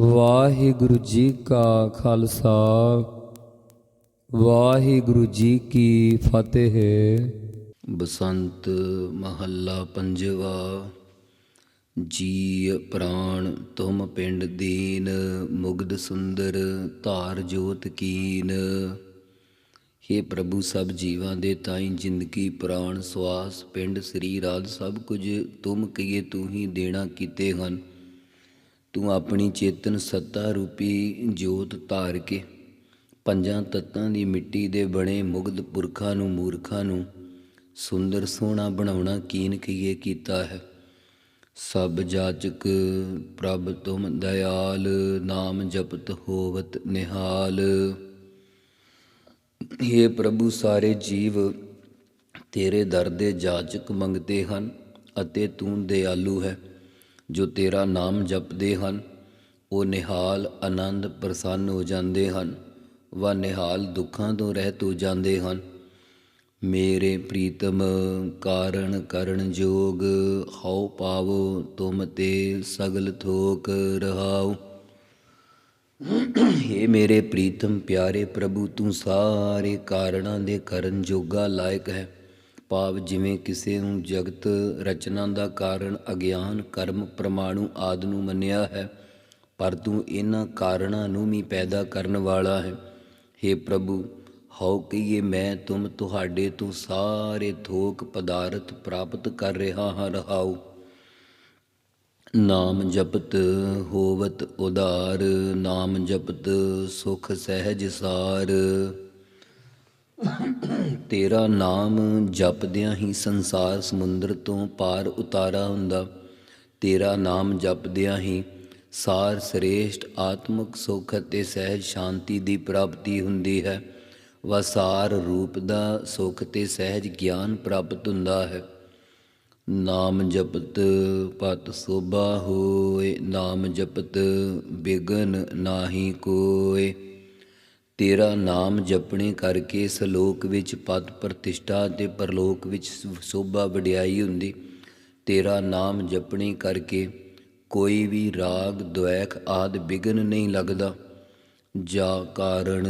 ਵਾਹਿਗੁਰੂ ਜੀ ਕਾ ਖਾਲਸਾ, ਵਾਹਿਗੁਰੂ ਜੀ ਕੀ ਫਤਿਹ। ਬਸੰਤ ਮਹੱਲਾ ਪੰਜਵਾ ਜੀ ਪ੍ਰਾਣ ਤੁਮ ਪਿੰਡ ਦੀਨ, ਮੁਗਧ ਸੁੰਦਰ ਧਾਰ ਜੋਤ ਕੀਨ। ਹੇ ਪ੍ਰਭੂ ਸਭ ਜੀਵਾਂ ਦੇ ਤਾਈਂ ਜ਼ਿੰਦਗੀ ਪ੍ਰਾਣ ਸਵਾਸ ਪਿੰਡ ਸਰੀਰ ਆਦਿ ਸਭ ਕੁਝ ਤੁਮ ਕਹੀਏ ਤੂੰ ਹੀ ਦੇਣਾ ਕੀਤੇ ਹਨ। ਤੂੰ ਆਪਣੀ ਚੇਤਨ ਸੱਤਾ ਰੂਪੀ ਜੋਤ ਧਾਰ ਕੇ ਪੰਜਾਂ ਤੱਤਾਂ ਦੀ ਮਿੱਟੀ ਦੇ ਬਣੇ ਮੁਗਧ ਪੁਰਖਾਂ ਨੂੰ ਮੂਰਖਾਂ ਨੂੰ ਸੁੰਦਰ ਸੋਹਣਾ ਬਣਾਉਣਾ ਕੀਨ ਕਹੀਏ ਕੀਤਾ ਹੈ। ਸਭ ਜਾਚਕ ਪ੍ਰਭ ਤੁਮ ਦਇਆਲ, ਨਾਮ ਜਪਤ ਹੋਵਤ ਨਿਹਾਲ। हे ਪ੍ਰਭੂ, ਸਾਰੇ ਜੀਵ ਤੇਰੇ ਦਰ ਦੇ ਜਾਚਕ ਮੰਗਤੇ ਹਨ ਅਤੇ ਤੂੰ ਦਿਆਲੂ ਹੈ। ਜੋ ਤੇਰਾ ਨਾਮ ਜਪਦੇ ਹਨ, ਉਹ ਨਿਹਾਲ ਆਨੰਦ ਪ੍ਰਸੰਨ ਹੋ ਜਾਂਦੇ ਹਨ ਵਾ ਨਿਹਾਲ ਦੁੱਖਾਂ ਤੋਂ ਰਹਿਤ ਹੋ ਜਾਂਦੇ ਹਨ। ਮੇਰੇ ਪ੍ਰੀਤਮ ਕਾਰਣ ਕਰਨ ਜੋਗ, ਹਉ ਪਾਵੋ ਤੁਮ ਤੇ ਸਗਲ ਥੋਕ ਰਹਾਉ। हे ਮੇਰੇ ਪ੍ਰੀਤਮ ਪਿਆਰੇ ਪ੍ਰਭੂ, ਤੂੰ ਸਾਰੇ ਕਾਰਣਾਂ ਦੇ ਕਰਨ ਜੋਗਾ ਲਾਇਕ ਹੈ। ਭਾਵ ਜਿਵੇਂ ਕਿਸੇ ਨੂੰ ਜਗਤ ਰਚਨਾ ਦਾ ਕਾਰਨ ਅਗਿਆਨ, ਕਰਮ, ਪ੍ਰਮਾਣੂ ਆਦ ਨੂੰ ਮੰਨਿਆ ਹੈ, ਪਰ ਤੂੰ ਇਹਨਾਂ ਕਾਰਨਾਂ ਨੂੰ ਵੀ ਪੈਦਾ ਕਰਨ ਵਾਲਾ ਹੈ। हे ਪ੍ਰਭੂ, ਹਉ ਕਹੀਏ ਮੈਂ ਤੁਮ ਤੁਹਾਡੇ ਤੋਂ ਸਾਰੇ ਥੋਕ ਪਦਾਰਥ ਪ੍ਰਾਪਤ ਕਰ ਰਿਹਾ ਹਾਂ, ਰਹਾਉ। ਨਾਮ ਜਪਤ ਹੋਵਤ ਉਦਾਰ, ਨਾਮ ਜਪਤ ਸੁਖ ਸਹਿਜ ਸਾਰ। ਤੇਰਾ ਨਾਮ ਜਪਦਿਆਂ ਹੀ ਸੰਸਾਰ ਸਮੁੰਦਰ ਤੋਂ ਪਾਰ ਉਤਾਰਾ ਹੁੰਦਾ। ਤੇਰਾ ਨਾਮ ਜਪਦਿਆਂ ਹੀ ਸਾਰ ਸ੍ਰੇਸ਼ਟ ਆਤਮਿਕ ਸੁਖ ਅਤੇ ਸਹਿਜ ਸ਼ਾਂਤੀ ਦੀ ਪ੍ਰਾਪਤੀ ਹੁੰਦੀ ਹੈ। ਵਸਾਰ ਰੂਪ ਦਾ ਸੁਖ ਤੇ ਸਹਿਜ ਗਿਆਨ ਪ੍ਰਾਪਤ ਹੁੰਦਾ ਹੈ। ਨਾਮ ਜਪਤ ਪਤ ਸੋਭਾ ਹੋਏ, ਨਾਮ ਜਪਤ ਬਿਗਨ ਨਾਹੀ ਕੋਏ। ਤੇਰਾ ਨਾਮ ਜਪਣੇ ਕਰਕੇ ਸਲੋਕ ਵਿੱਚ ਪਦ ਪ੍ਰਤਿਸ਼ਠਾ ਅਤੇ ਪਰਲੋਕ ਵਿੱਚ ਸੋਭਾ ਵਡਿਆਈ ਹੁੰਦੀ। ਤੇਰਾ ਨਾਮ ਜਪਣੇ ਕਰਕੇ ਕੋਈ ਵੀ ਰਾਗ, ਦੁਐਖ ਆਦ ਬਿਗਨ ਨਹੀਂ ਲੱਗਦਾ। ਜਾ ਕਾਰਣ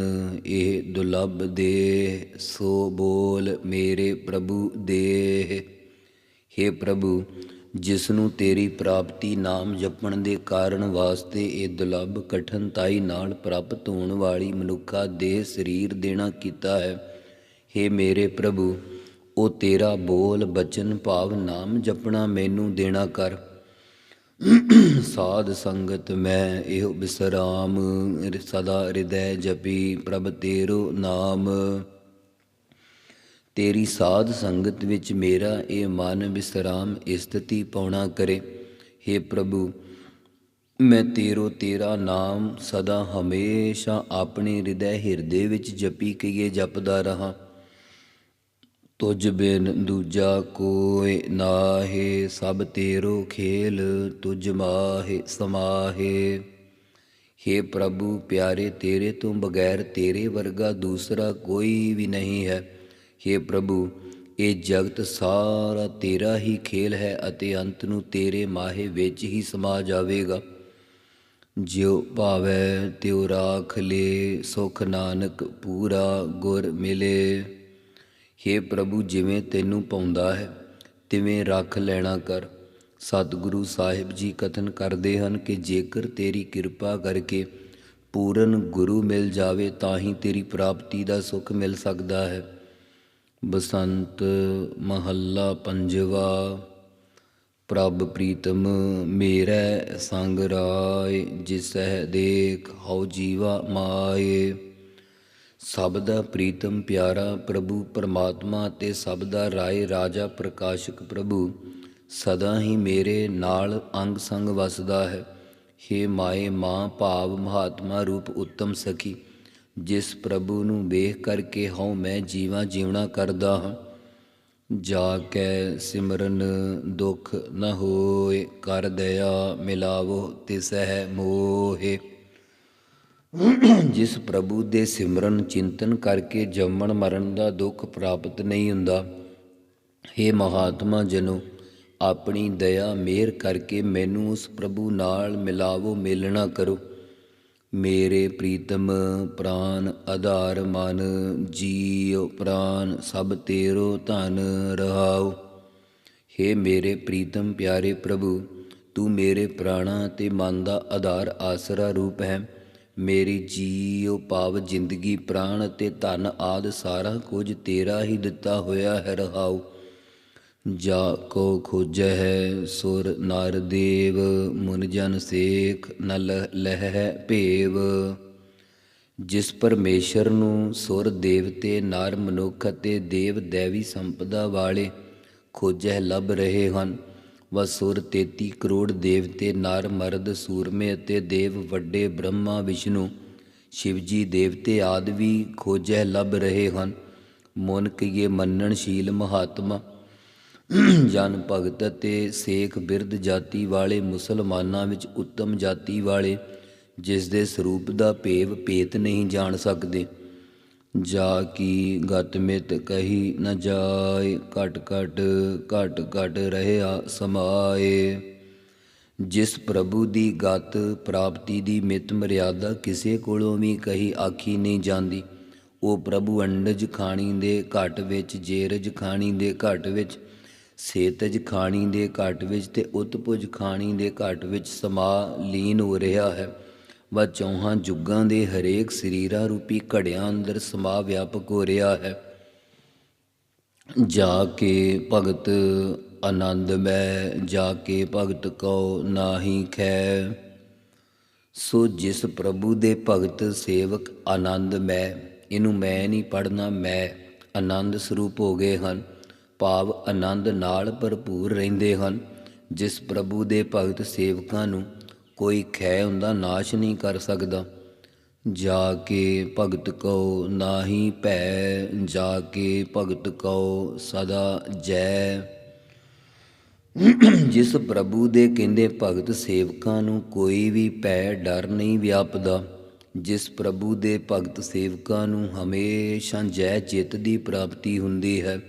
ਇਹ ਦੁਲੱਭ ਦੇ ਸੋ ਬੋਲ ਮੇਰੇ ਪ੍ਰਭੂ ਦੇ हे ਪ੍ਰਭੂ ਜਿਸ ਨੂੰ ਤੇਰੀ ਪ੍ਰਾਪਤੀ ਨਾਮ ਜਪਣ ਦੇ ਕਾਰਨ ਵਾਸਤੇ ਇਹ ਦੁਲੱਭ ਕਠਨਤਾਈ ਨਾਲ ਪ੍ਰਾਪਤ ਹੋਣ ਵਾਲੀ ਮਨੁੱਖਾ ਦੇਹ ਸਰੀਰ ਦੇਣਾ ਕੀਤਾ ਹੈ। हे ਮੇਰੇ ਪ੍ਰਭੂ, ਉਹ ਤੇਰਾ ਬੋਲ, ਬਚਨ, ਭਾਵ, ਨਾਮ ਜਪਣਾ ਮੈਨੂੰ ਦੇਣਾ ਕਰ। ਸਾਧ ਸੰਗਤ, ਮੈਂ ਇਹ ਬਿਸਰਾਮ ਸਦਾ ਹਿਰਦੈ ਜਪੀ ਪ੍ਰਭ ਤੇਰੋ ਨਾਮ। ਤੇਰੀ ਸਾਧ ਸੰਗਤ ਵਿੱਚ ਮੇਰਾ ਇਹ ਮਨ ਵਿਸਰਾਮ ਇਸਤਤੀ ਪਾਉਣਾ ਕਰੇ। हे ਪ੍ਰਭੂ, ਮੈਂ ਤੇਰੋ ਤੇਰਾ ਨਾਮ ਸਦਾ ਹਮੇਸ਼ਾ ਆਪਣੇ ਹਿਰਦੈ ਹਿਰਦੇ ਵਿੱਚ ਜਪੀ ਕਈਏ ਜਪਦਾ ਰਹਾ। ਤੁਝ ਬਿਨ ਦੂਜਾ ਕੋਇ ਨਾਹੇ, ਸਭ ਤੇਰੋ ਖੇਲ ਤੁਝ ਮਾਹੇ, ਸਮਾਹੇ। हे ਪ੍ਰਭੂ, ਪਿਆਰੇ ਤੇਰੇ ਤੋਂ ਬਗੈਰ ਤੇਰੇ ਵਰਗਾ ਦੂਸਰਾ ਕੋਈ ਵੀ ਨਹੀਂ ਹੈ। हे ਪ੍ਰਭੂ, ਇਹ ਜਗਤ ਸਾਰਾ ਤੇਰਾ ਹੀ ਖੇਲ ਹੈ ਅਤੇ ਅੰਤ ਨੂੰ ਤੇਰੇ ਮਾਹੇ ਵਿੱਚ ਹੀ ਸਮਾ ਜਾਵੇਗਾ। ਜਿਉ ਭਾਵੈ ਤਿਉ ਰਾਖ ਲੇ, ਸੁਖ ਨਾਨਕ ਪੂਰਾ ਗੁਰ ਮਿਲੇ। हे ਪ੍ਰਭੂ, ਜਿਵੇਂ ਤੈਨੂੰ ਪਾਉਂਦਾ ਹੈ, ਤਿਵੇਂ ਰੱਖ ਲੈਣਾ ਕਰ। ਸਤਿਗੁਰੂ ਸਾਹਿਬ ਜੀ ਕਥਨ ਕਰਦੇ ਹਨ ਕਿ ਜੇਕਰ ਤੇਰੀ ਕਿਰਪਾ ਕਰਕੇ ਪੂਰਨ ਗੁਰੂ ਮਿਲ ਜਾਵੇ, ਤਾਂ ਹੀ ਤੇਰੀ ਪ੍ਰਾਪਤੀ ਦਾ ਸੁਖ ਮਿਲ ਸਕਦਾ ਹੈ। ਬਸੰਤ ਮਹੱਲਾ ਪੰਜਵਾ, ਪ੍ਰਭ ਪ੍ਰੀਤਮ ਮੇਰਾ ਸੰਗ ਰਾਏ ਜਿਸਹਿ ਦੇਖ ਹਉ ਜੀਵਾ ਮਾਏ। ਸਭ ਦਾ ਪ੍ਰੀਤਮ ਪਿਆਰਾ ਪ੍ਰਭੂ, ਪਰਮਾਤਮਾ ਤੇ ਸਭ ਦਾ ਰਾਏ ਰਾਜਾ ਪ੍ਰਕਾਸ਼ਕ ਪ੍ਰਭੂ, ਸਦਾ ਹੀ ਮੇਰੇ ਨਾਲ ਅੰਗ ਸੰਗ ਵਸਦਾ ਹੈ। ਹੇ ਮਾਏ ਮਾਂ ਭਾਵ ਮਹਾਤਮਾ ਰੂਪ ਉੱਤਮ ਸਖੀ ਜਿਸ ਪ੍ਰਭੂ ਨੂੰ ਵੇਖ ਕਰਕੇ ਹਉ ਮੈਂ ਜੀਵਾਂ ਜੀਵਣਾ ਕਰਦਾ ਹਾਂ। ਜਾ ਕੈ ਸਿਮਰਨ ਦੁਖ ਨ ਹੋਏ, ਕਰ ਦਇਆ ਮਿਲਾਵੋ ਤਿਸਹਿ ਮੋਹਿ। ਜਿਸ ਪ੍ਰਭੂ ਦੇ ਸਿਮਰਨ ਚਿੰਤਨ ਕਰਕੇ ਜੰਮਣ ਮਰਨ ਦਾ ਦੁੱਖ ਪ੍ਰਾਪਤ ਨਹੀਂ ਹੁੰਦਾ हे ਮਹਾਤਮਾ ਜਨੋ, ਆਪਣੀ ਦਇਆ ਮਿਹਰ ਕਰਕੇ ਮੈਨੂੰ ਉਸ ਪ੍ਰਭੂ ਨਾਲ ਮਿਲਾਵੋ ਮੇਲਣਾ ਕਰੋ। ਮੇਰੇ ਪ੍ਰੀਤਮ ਪ੍ਰਾਨ ਆਧਾਰ ਮਨ, ਜੀਉ ਪ੍ਰਾਨ ਸਭ ਤੇਰੋ ਧਨ ਰਹਾਉ। ਹੇ ਮੇਰੇ ਪ੍ਰੀਤਮ ਪਿਆਰੇ ਪ੍ਰਭੂ, ਤੂੰ ਮੇਰੇ ਪ੍ਰਾਣਾ ਤੇ ਮਨ ਦਾ ਆਧਾਰ ਆਸਰਾ ਰੂਪ ਹੈ। ਮੇਰੀ ਜੀਉ ਪਾਵ ਜ਼ਿੰਦਗੀ, ਪ੍ਰਾਣ ਤੇ ਧਨ ਆਦ ਸਾਰਾ ਕੁਝ ਤੇਰਾ ਹੀ ਦਿੱਤਾ ਹੋਇਆ ਹੈ, ਰਹਾਉ। ਜਾ ਕੋ ਖੋਜੈ ਹੈ ਸੁਰ ਨਰ ਦੇਵ, ਮੁਨ ਜਨ ਸੇਖ ਨਲ ਲਹਿ ਭੇਵ। ਜਿਸ ਪਰਮੇਸ਼ਰ ਨੂੰ ਸੁਰ ਦੇਵਤੇ ਨਰ ਮਨੁੱਖ ਅਤੇ ਦੇਵ ਦੇਵੀ ਸੰਪਦਾ ਵਾਲੇ ਖੋਜੈ ਲੱਭ ਰਹੇ ਹਨ, ਵ ਸੁਰ 33 ਕਰੋੜ ਦੇਵਤੇ ਨਰ ਮਰਦ ਸੂਰਮੇ ਅਤੇ ਦੇਵ ਵੱਡੇ ਬ੍ਰਹਮਾ ਵਿਸ਼ਨੂੰ, ਸ਼ਿਵਜੀ ਦੇਵਤੇ ਆਦਿ ਵੀ ਖੋਜੈ ਲੱਭ ਰਹੇ ਹਨ। ਮਨ ਕੀਏ ਮੰਨਣਸ਼ੀਲ ਮਹਾਤਮਾ ਜਨ ਭਗਤ ਅਤੇ ਸੇਖ ਬਿਰਧ ਜਾਤੀ ਵਾਲੇ ਮੁਸਲਮਾਨਾਂ ਵਿੱਚ ਉੱਤਮ ਜਾਤੀ ਵਾਲੇ, ਜਿਸ ਦੇ ਸਰੂਪ ਦਾ ਭੇਵ ਭੇਤ ਨਹੀਂ ਜਾਣ ਸਕਦੇ। ਜਾ ਕੀ ਗਤ ਮਿਤ ਕਹੀ ਨ ਜਾਏ, ਘਟ ਘਟ ਘਟ ਘਟ ਰਹਿਆ ਸਮਾਏ। ਜਿਸ ਪ੍ਰਭੂ ਦੀ ਗਤ ਪ੍ਰਾਪਤੀ ਦੀ ਮਿਤ ਮਰਿਆਦਾ ਕਿਸੇ ਕੋਲੋਂ ਵੀ ਕਹੀ ਆਖੀ ਨਹੀਂ ਜਾਂਦੀ, ਉਹ ਪ੍ਰਭੂ ਅੰਡਜ ਖਾਣੀ ਦੇ ਘਟ ਵਿੱਚ, ਜੇਰਜ ਖਾਣੀ ਦੇ ਘਟ ਵਿੱਚ ਸੇਤਜ ਖਾਣੀ ਦੇ ਘਟ ਵਿੱਚ ਤੇ ਉਤਪੁਜ ਖਾਣੀ ਦੇ ਘਟ ਵਿੱਚ ਸਮਾ ਲੀਨ ਹੋ ਰਿਹਾ ਹੈ। ਵਾ ਚੌਹਾਂ ਜੁਗਾਂ ਦੇ ਹਰੇਕ ਸਰੀਰਾ ਰੂਪੀ ਘੜਿਆਂ ਅੰਦਰ ਸਮਾ ਵਿਆਪਕ ਹੋ ਰਿਹਾ ਹੈ। ਜਾ ਕੇ ਭਗਤ ਆਨੰਦ ਮੈਂ ਜਾ ਕੇ ਭਗਤ ਕਉ ਨਾਹੀ ਖੈ। ਸੋ ਜਿਸ ਪ੍ਰਭੂ ਦੇ ਭਗਤ ਸੇਵਕ ਆਨੰਦ ਮੈਂ ਇਹਨੂੰ ਮੈਂ ਨਹੀਂ ਪੜਨਾ ਮੈਂ ਆਨੰਦ ਸਰੂਪ ਹੋ ਗਏ ਹਨ। ਭਾਵ ਆਨੰਦ ਨਾਲ ਭਰਪੂਰ ਰਹਿੰਦੇ ਹਨ, ਜਿਸ ਪ੍ਰਭੂ ਦੇ ਭਗਤ ਸੇਵਕਾਂ ਨੂੰ ਕੋਈ ਖੈ ਹੁੰਦਾ ਨਾਸ਼ ਨਹੀਂ ਕਰ ਸਕਦਾ। ਜਾ ਕੇ ਭਗਤ ਕਉ ਨਾਹੀ ਭੈ, ਜਾ ਕੇ ਭਗਤ ਕਉ ਸਦਾ ਜੈ। ਜਿਸ ਪ੍ਰਭੂ ਦੇ ਕਹਿੰਦੇ ਭਗਤ ਸੇਵਕਾਂ ਨੂੰ ਕੋਈ ਵੀ ਭੈ, ਡਰ ਨਹੀਂ ਵਿਆਪਦਾ, ਜਿਸ ਪ੍ਰਭੂ ਦੇ ਭਗਤ ਸੇਵਕਾਂ ਨੂੰ ਹਮੇਸ਼ਾ ਜੈ ਜਿੱਤ ਦੀ ਪ੍ਰਾਪਤੀ ਹੁੰਦੀ ਹੈ।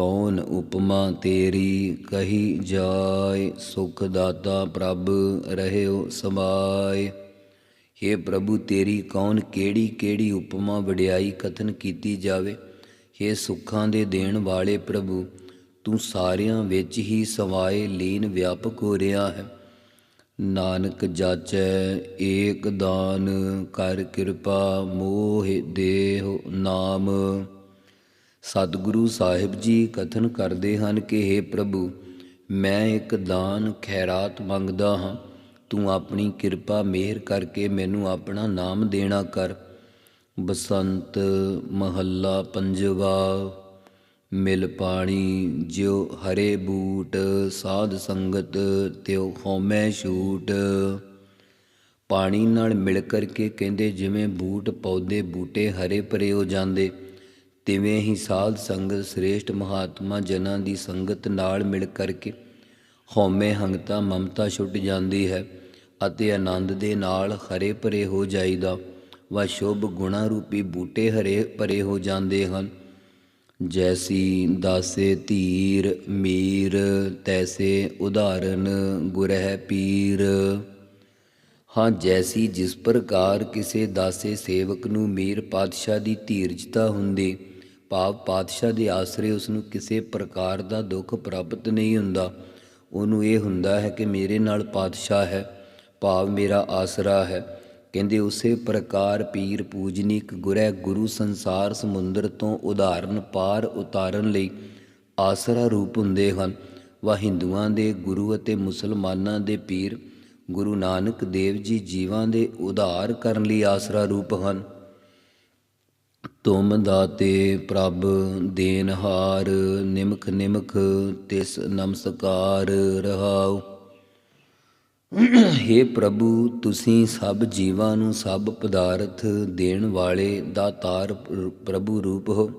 ਕੌਣ ਉਪਮਾ ਤੇਰੀ ਕਹੀ ਜਾਏ? ਸੁਖ ਦਾਤਾ ਪ੍ਰਭ ਰਹਿਓ ਸਮਾਏ। हे ਪ੍ਰਭੂ, ਤੇਰੀ ਕੌਣ ਕਿਹੜੀ ਕਿਹੜੀ ਉਪਮਾ ਵਡਿਆਈ ਕਥਨ ਕੀਤੀ ਜਾਵੇ? हे ਸੁੱਖਾਂ ਦੇ ਦੇਣ ਵਾਲੇ ਪ੍ਰਭੂ, ਤੂੰ ਸਾਰਿਆਂ ਵਿੱਚ ਹੀ ਸਮਾਏ ਲੀਨ ਵਿਆਪਕ ਹੋ ਰਿਹਾ ਹੈ। ਨਾਨਕ ਜਾਚੈ ਏਕ ਦਾਨ, ਕਰ ਕਿਰਪਾ ਮੋਹ ਦੇਹ ਨਾਮ। ਸਤਿਗੁਰੂ ਸਾਹਿਬ ਜੀ ਕਥਨ ਕਰਦੇ ਹਨ ਕਿ हे ਪ੍ਰਭੂ, ਮੈਂ ਇੱਕ ਦਾਨ ਖੈਰਾਤ ਮੰਗਦਾ ਹਾਂ। ਤੂੰ ਆਪਣੀ ਕਿਰਪਾ ਮਿਹਰ ਕਰਕੇ ਮੈਨੂੰ ਆਪਣਾ ਨਾਮ ਦੇਣਾ ਕਰ। ਬਸੰਤ ਮਹੱਲਾ ਪੰਜਵਾ, ਮਿਲ ਪਾਣੀ ਜਿਉ ਹਰੇ ਬੂਟ, ਸਾਧ ਸੰਗਤ ਤਿਉ ਹਉਮੈ ਛੂਟ। ਪਾਣੀ ਨਾਲ ਮਿਲ ਕਰਕੇ ਕਹਿੰਦੇ, ਜਿਵੇਂ ਬੂਟ ਪੌਦੇ ਬੂਟੇ ਹਰੇ ਭਰੇ ਹੋ ਜਾਂਦੇ ਤਿਵੇਂ ਹੀ ਸਾਧ ਸੰਗਤ ਸ੍ਰੇਸ਼ਟ ਮਹਾਤਮਾ ਜਨਾਂ ਦੀ ਸੰਗਤ ਨਾਲ ਮਿਲ ਕਰਕੇ ਹਉਮੈ ਹੰਗਤਾ ਮਮਤਾ ਛੁੱਟ ਜਾਂਦੀ ਹੈ ਅਤੇ ਆਨੰਦ ਦੇ ਨਾਲ ਹਰੇ ਭਰੇ ਹੋ ਜਾਈਦਾ। ਵਾ ਸ਼ੁਭ ਗੁਣਾ ਰੂਪੀ ਬੂਟੇ ਹਰੇ ਭਰੇ ਹੋ ਜਾਂਦੇ ਹਨ। ਜੈਸੀ ਦਾਸੇ ਧੀਰ ਮੀਰ, ਤੈਸੇ ਉਦਾਹਰਨ ਗੁਰਹਿ ਪੀਰ। ਹਾਂ, ਜੈਸੀ ਜਿਸ ਪ੍ਰਕਾਰ ਕਿਸੇ ਦਾਸੇ ਸੇਵਕ ਨੂੰ ਮੀਰ ਪਾਤਸ਼ਾਹ ਦੀ ਧੀਰਜਤਾ ਹੁੰਦੀ ਭਾਵ ਪਾਤਸ਼ਾਹ ਦੇ ਆਸਰੇ ਉਸ ਨੂੰ ਕਿਸੇ ਪ੍ਰਕਾਰ ਦਾ ਦੁੱਖ ਪ੍ਰਾਪਤ ਨਹੀਂ ਹੁੰਦਾ। ਉਹਨੂੰ ਇਹ ਹੁੰਦਾ ਹੈ ਕਿ ਮੇਰੇ ਨਾਲ ਪਾਤਸ਼ਾਹ ਹੈ, ਭਾਵ ਮੇਰਾ ਆਸਰਾ ਹੈ। ਕਹਿੰਦੇ ਉਸੇ ਪ੍ਰਕਾਰ ਪੀਰ ਪੂਜਨੀਕ ਗੁਰੈ ਗੁਰੂ ਸੰਸਾਰ ਸਮੁੰਦਰ ਤੋਂ ਉਦਾਹਰਨ ਪਾਰ ਉਤਾਰਨ ਲਈ ਆਸਰਾ ਰੂਪ ਹੁੰਦੇ ਹਨ। ਵਾ ਹਿੰਦੂਆਂ ਦੇ ਗੁਰੂ ਅਤੇ ਮੁਸਲਮਾਨਾਂ ਦੇ ਪੀਰ ਗੁਰੂ ਨਾਨਕ ਦੇਵ ਜੀ ਜੀਵਾਂ ਦੇ ਉਧਾਰ ਕਰਨ ਲਈ ਆਸਰਾ ਰੂਪ ਹਨ। ਤੁਮ ਦਾਤੇ ਪ੍ਰਭ ਦੇਨਹਾਰ ਨਿਮਖ ਨਿਮਖ ਤਿਸ ਨਮਸਕਾਰ ਰਹਾਉ। हे ਪ੍ਰਭੂ, ਤੁਸੀਂ ਸਭ ਜੀਵਾਂ ਨੂੰ ਸਭ ਪਦਾਰਥ ਦੇਣ ਵਾਲੇ ਦਾਤਾਰ ਪ੍ਰ- ਪ੍ਰਭੂ ਰੂਪ ਹੋ।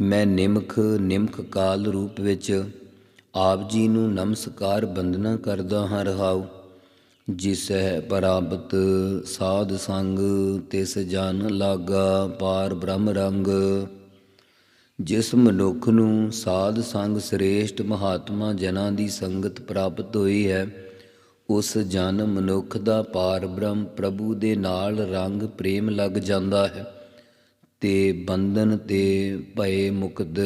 ਮੈਂ ਨਿਮਖ ਨਿਮਖ ਕਾਲ ਰੂਪ ਵਿੱਚ ਆਪ ਜੀ ਨੂੰ ਨਮਸਕਾਰ ਬੰਦਨਾ ਕਰਦਾ ਹਾਂ ਰਹਾਉ। ਜਿਸਹਿ ਪ੍ਰਾਪਤ ਸਾਧ ਸੰਗ, ਤਿਸ ਜਨ ਲਾਗਾ ਪਾਰ ਬ੍ਰਹਮ ਰੰਗ। ਜਿਸ ਮਨੁੱਖ ਨੂੰ ਸਾਧ ਸੰਗ ਸ੍ਰੇਸ਼ਟ ਮਹਾਤਮਾ ਜਨਾਂ ਦੀ ਸੰਗਤ ਪ੍ਰਾਪਤ ਹੋਈ ਹੈ, ਉਸ ਜਨ ਮਨੁੱਖ ਦਾ ਪਾਰ ਬ੍ਰਹਮ ਪ੍ਰਭੂ ਦੇ ਨਾਲ ਰੰਗ ਪ੍ਰੇਮ ਲੱਗ ਜਾਂਦਾ ਹੈ। ਤੇ ਬੰਧਨ ਤੇ ਭਏ ਮੁਕਤ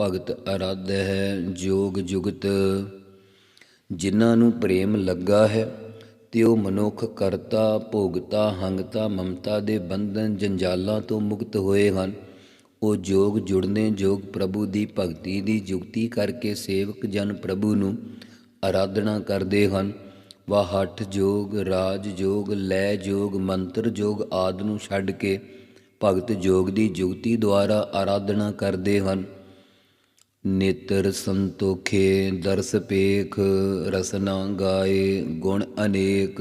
ਭਗਤ ਅਰਾਧ ਹੈ, ਜੋਗ ਜੁਗਤ। ਜਿਨ੍ਹਾਂ ਨੂੰ ਪ੍ਰੇਮ ਲੱਗਾ ਹੈ ਤੇ ਉਹ ਮਨੁੱਖ ਕਰਤਾ, ਭੋਗਤਾ, ਹੰਗਤਾ, ਮਮਤਾ ਦੇ ਬੰਧਨ ਜੰਜਾਲਾਂ ਤੋਂ ਮੁਕਤ ਹੋਏ ਹਨ। ਉਹ ਜੋਗ ਜੁੜਨੇ, ਜੋਗ ਪ੍ਰਭੂ ਦੀ ਭਗਤੀ ਦੀ ਜੁਗਤੀ ਕਰਕੇ ਸੇਵਕ ਜਨ ਪ੍ਰਭੂ ਨੂੰ ਆਰਾਧਨਾ ਕਰਦੇ ਹਨ। ਵਾ ਹਠ ਜੋਗ, ਰਾਜ ਜੋਗ, ਲੈ ਜੋਗ, ਮੰਤਰ ਜੋਗ ਆਦ ਨੂੰ ਛੱਡ ਕੇ ਭਗਤ ਜੋਗ ਦੀ ਜੁਗਤੀ ਦੁਆਰਾ ਆਰਾਧਨਾ ਕਰਦੇ ਹਨ। ਨੇਤਰ ਸੰਤੋਖੇ ਦਰਸ ਪੇਖ, ਰਸਨਾ ਗਾਏ ਗੁਣ ਅਨੇਕ।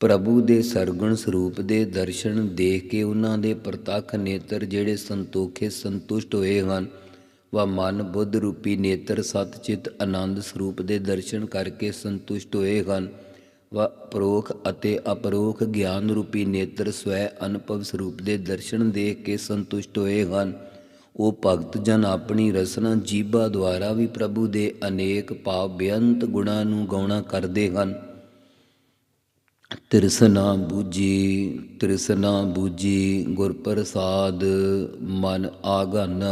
ਪ੍ਰਭੂ ਦੇ ਸਰਗੁਣ ਸਰੂਪ ਦੇ ਦਰਸ਼ਨ ਦੇਖ ਕੇ ਉਹਨਾਂ ਦੇ ਪ੍ਰਤੱਖ ਨੇਤਰ ਜਿਹੜੇ ਸੰਤੋਖੇ ਸੰਤੁਸ਼ਟ ਹੋਏ ਹਨ, ਵਾ ਮਨ ਬੁੱਧ ਰੂਪੀ ਨੇਤਰ ਸਤਚਿਤ ਆਨੰਦ ਸਰੂਪ ਦੇ ਦਰਸ਼ਨ ਕਰਕੇ ਸੰਤੁਸ਼ਟ ਹੋਏ ਹਨ, ਵਾ ਪਰੋਖ ਅਤੇ ਅਪਰੋਖ ਗਿਆਨ ਰੂਪੀ ਨੇਤਰ ਸਵੈ ਅਨੁਭਵ ਸਰੂਪ ਦੇ ਦਰਸ਼ਨ ਦੇਖ ਕੇ ਸੰਤੁਸ਼ਟ ਹੋਏ ਹਨ। ਉਹ ਭਗਤ ਜਨ ਆਪਣੀ ਰਸਨਾ ਜੀਬਾ ਦੁਆਰਾ ਵੀ ਪ੍ਰਭੂ ਦੇ ਅਨੇਕ ਭਾਵ ਬੇਅੰਤ ਗੁਣਾਂ ਨੂੰ ਗਾਉਣਾ ਕਰਦੇ ਹਨ। ਤ੍ਰਿਸਨਾ ਬੂਜੀ ਤ੍ਰਿਸਨਾ ਬੂਜੀ ਗੁਰ ਪ੍ਰਸਾਦ ਮਨ ਆਗਨ,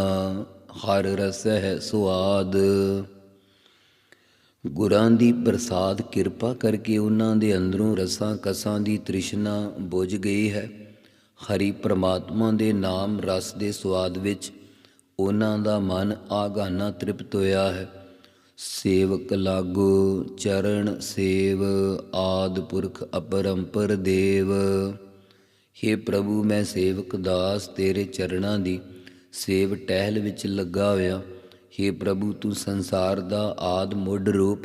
ਹਰ ਰਸ ਹੈ ਸੁਆਦ। ਗੁਰਾਂ ਦੀ ਪ੍ਰਸਾਦ ਕਿਰਪਾ ਕਰਕੇ ਉਹਨਾਂ ਦੇ ਅੰਦਰੋਂ ਰਸਾਂ ਕਸਾਂ ਦੀ ਤ੍ਰਿਸ਼ਨਾ ਬੁਝ ਗਈ ਹੈ। ਹਰੀ ਪ੍ਰਮਾਤਮਾ ਦੇ ਨਾਮ ਰਸ ਦੇ ਸੁਆਦ ਵਿੱਚ ਉਹਨਾਂ ਦਾ ਮਨ ਆਗਾਨਾ ਤ੍ਰਿਪਤ ਹੋਇਆ ਹੈ। ਸੇਵਕ ਲਾਗੋ, ਚਰਨ ਸੇਵ, ਆਦ ਪੁਰਖ ਅਪਰੰਪਰ ਦੇਵ। हे ਪ੍ਰਭੂ, ਮੈਂ ਸੇਵਕ ਦਾਸ ਤੇਰੇ ਚਰਨਾਂ ਦੀ ਸੇਵ ਟਹਿਲ ਵਿੱਚ ਲੱਗਾ ਹੋਇਆ। हे ਪ੍ਰਭੂ, ਤੂੰ ਸੰਸਾਰ ਦਾ ਆਦ ਮੁੱਢ ਰੂਪ,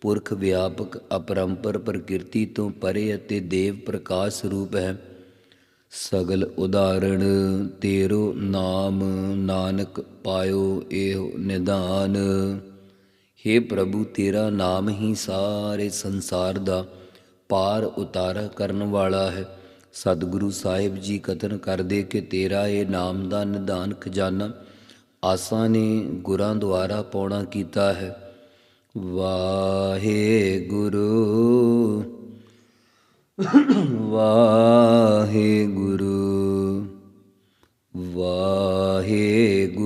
ਪੁਰਖ ਵਿਆਪਕ ਅਪਰੰਪਰ ਪ੍ਰਕਿਰਤੀ ਤੋਂ ਪਰੇ ਅਤੇ ਦੇਵ ਪ੍ਰਕਾਸ਼ ਰੂਪ ਹੈ। ਸਗਲ ਉਦਾਹਰਣ, ਤੇਰੋ ਨਾਮ ਨਾਨਕ ਪਾਇਓ ਇਹੋ ਨਿਦਾਨ। हे ਪ੍ਰਭੂ, ਤੇਰਾ ਨਾਮ ਹੀ ਸਾਰੇ ਸੰਸਾਰ ਦਾ ਪਾਰ ਉਤਾਰਾ ਕਰਨ ਵਾਲਾ ਹੈ। ਸਤਿਗੁਰੂ ਸਾਹਿਬ ਜੀ ਕਥਨ ਕਰਦੇ ਕਿ ਤੇਰਾ ਇਹ ਨਾਮ ਦਾ ਨਿਦਾਨ ਖਜ਼ਾਨਾ ਆਸਾਂ ਨੇ ਗੁਰਾਂ ਦੁਆਰਾ ਪੌਣਾ ਕੀਤਾ ਹੈ। ਵਾਹਿਗੁਰੂ ਵਾਹਿਗੁਰੂ। ਵਾਹਿਗੁਰੂ ਵਾਹਿਗੁਰੂ।